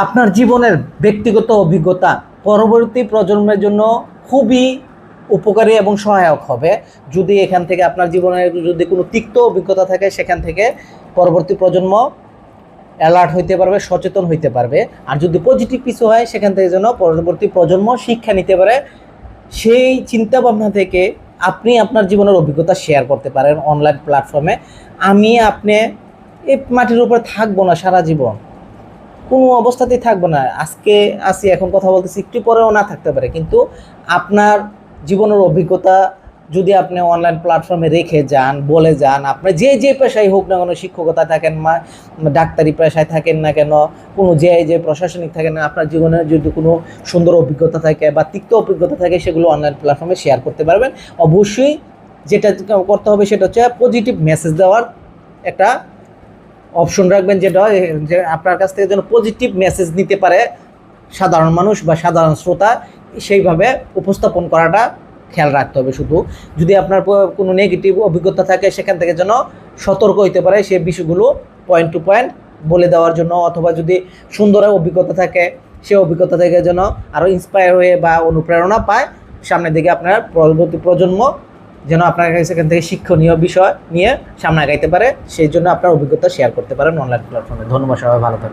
আপনার জীবনের ব্যক্তিগত অভিজ্ঞতা পরবর্তী প্রজন্মের জন্য খুবই উপকারী এবং সহায়ক হবে। যদি এখান থেকে আপনার জীবনের যদি কোনো তিক্ত অভিজ্ঞতা থাকে, সেখান থেকে পরবর্তী প্রজন্ম অ্যালার্ট হইতে পারবে, সচেতন হইতে পারবে। আর যদি পজিটিভ কিছু হয়, সেখান থেকে যেন পরবর্তী প্রজন্ম শিক্ষা নিতে পারে, সেই চিন্তা ভাবনা থেকে আপনি আপনার জীবনের অভিজ্ঞতা শেয়ার করতে পারেন অনলাইন প্ল্যাটফর্মে আমি আপনি এই মাটির উপরে থাকব না সারা জীবন। কোনো অবস্থাতেই থাকব না। আজকে আসি, এখন কথা বলতেছি, একটু পরেও না থাকতে পারে। কিন্তু আপনার জীবনের অভিজ্ঞতা যদি আপনি অনলাইন প্ল্যাটফর্মে রেখে যান, বলে যান আপনার যে যে পেশায় হোক না কেন, শিক্ষকতা থাকেন মা, ডাক্তারি পেশায় থাকেন না কেন, কোনো যে যে প্রশাসনিক থাকেন না আপনার জীবনে যদি কোনো সুন্দর অভিজ্ঞতা থাকে বা তিক্ত অভিজ্ঞতা থাকে, সেগুলো অনলাইন প্ল্যাটফর্মে শেয়ার করতে পারবেন। অবশ্যই যেটা করতে হবে সেটা হচ্ছে পজিটিভ মেসেজ দেওয়ার একটা অপশন রাখবেন যেটা যে আপনার কাছ থেকে যেন পজিটিভ মেসেজ নিতে পারে সাধারণ মানুষ বা সাধারণ শ্রোতা, সেইভাবে উপস্থাপন করাটা খেয়াল রাখতে হবে শুধু। যদি আপনার কোনো নেগেটিভ অভিজ্ঞতা থাকে, সেখান থেকে যেন সতর্ক হইতে পারে সেই বিষয়গুলো পয়েন্ট টু পয়েন্ট বলে দেওয়ার জন্য। অথবা যদি সুন্দর অভিজ্ঞতা থাকে সে অভিজ্ঞতা থেকে যেন আরও ইন্সপায়ার হয়ে বা অনুপ্রেরণা পায়, সামনের দিকে আপনার পরবর্তী প্রজন্ম যেন আপনার কাছে সেখান থেকে শিক্ষণীয় বিষয় নিয়ে সামনে আগাইতে পারে, সেই জন্য আপনার অভিজ্ঞতা শেয়ার করতে পারেন অনলাইন প্ল্যাটফর্মে ধন্যবাদ সবাই, ভালো থাকবেন।